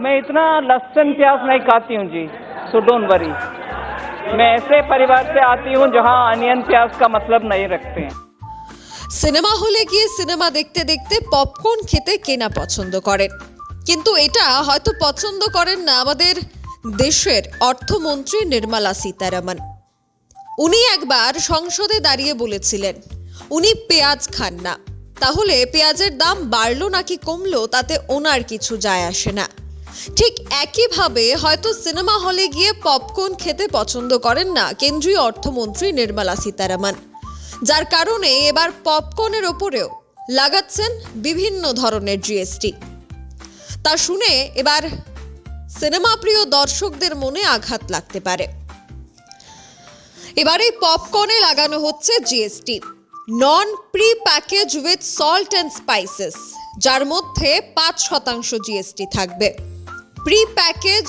मैं इतना लहसुन प्याज नहीं खाती हूँ जी सो डोंट वरी मैं ऐसे परिवार से आती हूँ जहाँ अनियन प्याज का मतलब नहीं रखते हैं সিনেমা হলে গিয়ে সিনেমা দেখতে দেখতে পপকর্ন খেতে কেনা পছন্দ করেন কিন্তু এটা হয়তো পছন্দ করেন না আমাদের দেশের অর্থমন্ত্রী নির্মলা সীতারামন উনি একবার সংসদে দাঁড়িয়ে বলেছিলেন উনি পেঁয়াজ খান না তাহলে পেঁয়াজের দাম বাড়লো নাকি কমলো তাতে ওনার কিছু যায় আসে না। ঠিক একইভাবে হয়তো সিনেমা হলে গিয়ে পপকর্ন খেতে পছন্দ করেন না কেন্দ্রীয় অর্থমন্ত্রী নির্মলা সীতারামন। যার কারণে এবার পপকর্নের ওপরেও লাগাচ্ছেন বিভিন্ন ধরনের জিএসটি। তা শুনে এবার সিনেমা প্রিয় দর্শকদের মনে আঘাত লাগতে পারে। এবার পপকর্নে লাগানো হচ্ছে GST. Non pre package with salt and spices যার মধ্যে পাঁচ শতাংশ জিএসটি থাকবে। প্রি প্যাকেজ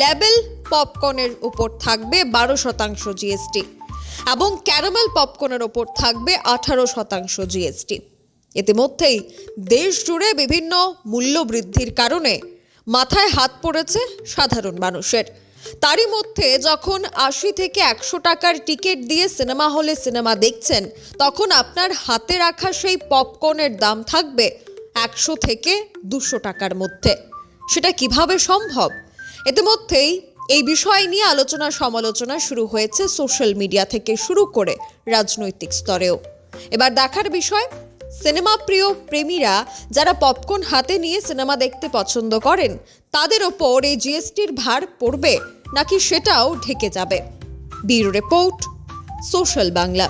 লেবেল পপকর্নের উপর থাকবে বারো শতাংশ জিএসটি এবং ক্যারামেল পপকর্নের ওপর থাকবে আঠারো শতাংশ জিএসটি ইতিমধ্যেই দেশ জুড়ে বিভিন্ন মূল্য বৃদ্ধির কারণে মাথায় হাত পড়েছে সাধারণ মানুষের। তারই মধ্যে যখন আশি থেকে একশো টাকার টিকিট দিয়ে সিনেমা হলে সিনেমা দেখছেন, তখন আপনার হাতে রাখা সেই পপকর্নের দাম থাকবে একশো থেকে দুশো টাকার মধ্যে। সেটা কীভাবে সম্ভব? ইতিমধ্যেই এই বিষয় নিয়ে আলোচনা সমালোচনা শুরু হয়েছে সোশ্যাল মিডিয়া থেকে শুরু করে রাজনৈতিক স্তরেও। এবার দেখার বিষয় সিনেমা প্রিয় প্রেমীরা যারা পপকর্ন হাতে নিয়ে সিনেমা দেখতে পছন্দ করেন, তাদের ওপর এই জিএসটির ভার পড়বে নাকি সেটাও ঢেকে যাবে? Bureau report, social Bangla.